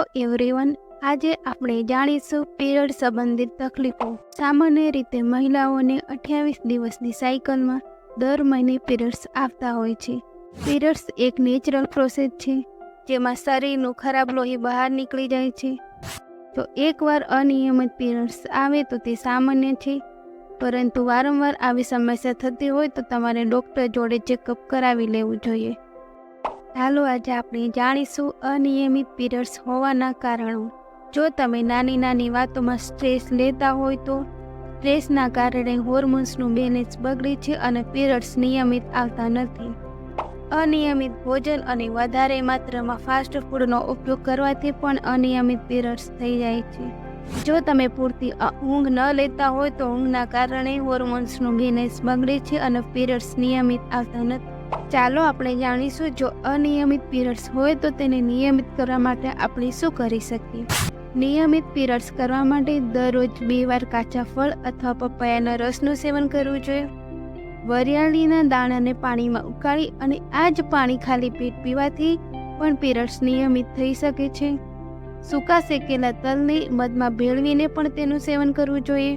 Hello everyone આજે આપણે જાણીશું પીરિયડ સંબંધિત તકલીફો. સામાન્ય રીતે મહિલાઓને અઠ્યાવીસ દિવસની સાયકલમાં દર મહિને પીરિયડ્સ આવતા હોય છે. પીરિયડ્સ એક નેચરલ પ્રોસેસ છે, જેમાં શરીરનું ખરાબ લોહી બહાર નીકળી જાય છે. જો એકવાર અનિયમિત પીરિયડ્સ આવે તો તે સામાન્ય છે, પરંતુ વારંવાર આવી સમસ્યા થતી હોય તો તમારે ડૉક્ટર જોડે ચેકઅપ કરાવી લેવું જોઈએ. ચાલો આજે આપણે જાણીશું અનિયમિત પીરિયડ્સ હોવાના કારણો. જો તમે નાની નાની વાતોમાં સ્ટ્રેસ લેતા હોય તો સ્ટ્રેસના કારણે હોર્મોન્સનું બેલેન્સ બગડે છે અને પીરિયડ્સ નિયમિત આવતા નથી. અનિયમિત ભોજન અને વધારે માત્રામાં ફાસ્ટ ફૂડનો ઉપયોગ કરવાથી પણ અનિયમિત પીરિયડ્સ થઈ જાય છે. જો તમે પૂરતી ઊંઘ ન લેતા હોય તો ઊંઘના કારણે હોર્મોન્સનું બેલેન્સ બગડે છે અને પીરિયડ્સ નિયમિત આવતા નથી. ચાલો આપણે જાણીશું જો અનિયમિત પીરિયડ્સ હોય તો તેને નિયમિત કરવા માટે આપણે શું કરી શકીએ? નિયમિત પીરિયડ્સ કરવા માટે દરરોજ બે વાર કાચા ફળ અથવા પપૈયાના રસનું સેવન કરવું જોઈએ. વરિયાળીના દાણાને પાણીમાં ઉકાળી અને આ જ પાણી ખાલી પેટ પીવાથી પણ પીરિયડ્સ નિયમિત થઈ શકે છે. સૂકા શેકેલા તલને મધમાં ભેળવીને પણ તેનું સેવન કરવું જોઈએ.